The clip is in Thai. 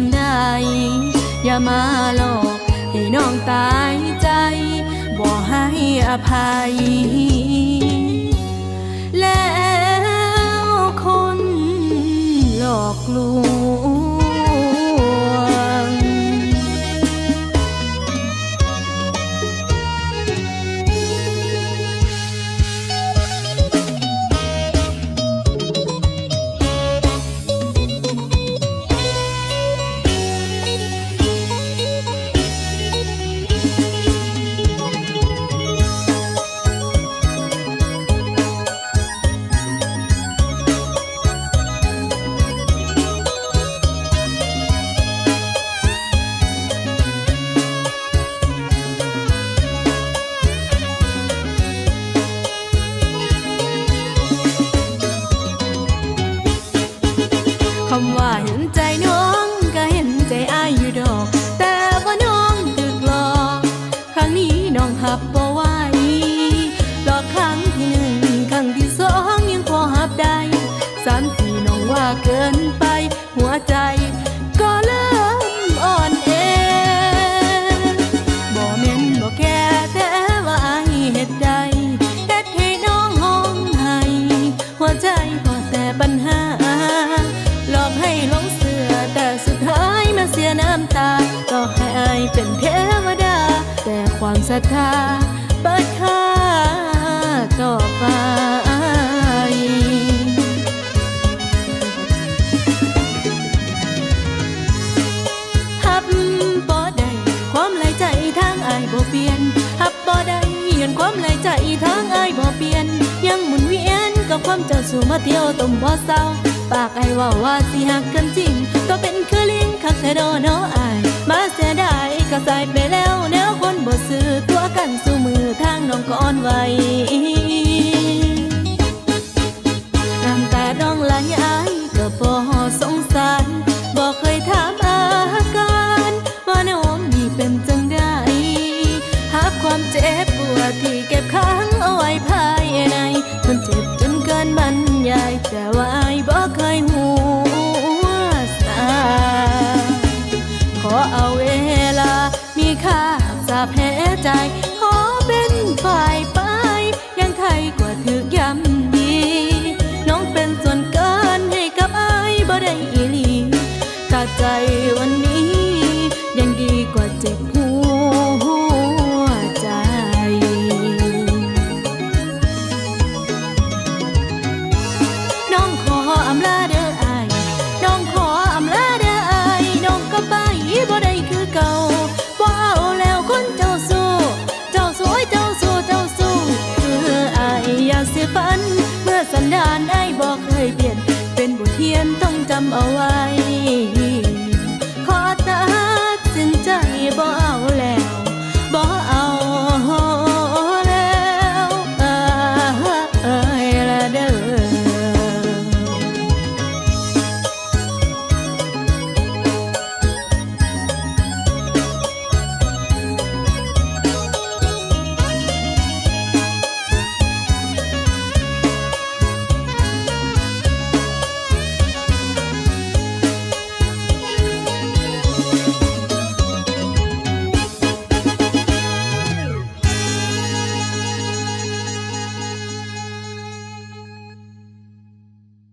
ำได้อย่ามาหลอกให้น้องตายใจ บ่ให้อภัย แล้วคนหลอกลวง คำว่าเห็นใจน้องก็เห็นใจอายอยู่ดอก แต่ว่าน้องตึกหลอกครั้งนี้น้องหับบ่ไหวหลอกครั้งที่หนึ่งครั้งที่สองยังพอหับได้สามสี่น้องว่าเกินไป หัวใจ สียน้ำตา ก็ให้อายเป็นเทวดา แต่ความศรัทธาเปิดค่าต่อไปฮับบ่ได้ความไหลใจทางอายบ่เปลี่ยนฮับบ่ได้ย้อนความไหลใจทางอายบ่เปลี่ยน ยังหมุนเวียนกับความเจ้าสู่มาเที่ยวต้มบ่เศร้าปากไอ้ายว่าว่าสิหักกันจริง ก็เป็นคือลิง คักแต่ดอเนาะอาย มาเสียดายก็สายไปแล้วแนวคนบ่ซื้อตัวกันสู้มือทางน้องก็อ่อนไหว เน้องขออำลาเด้ออน้องขออำลาเด้ออน้องก็ไปบ่ไดคือเก่าบ่เอาแล้วคนเจ้าสู้ เจ้าสู้เจ้าสู้เจ้าสู้คือออยาเสีนเมื่อสันดานอายบ่เคยเปลี่ยน เป็นบทเรียนต้องจำเอาไว้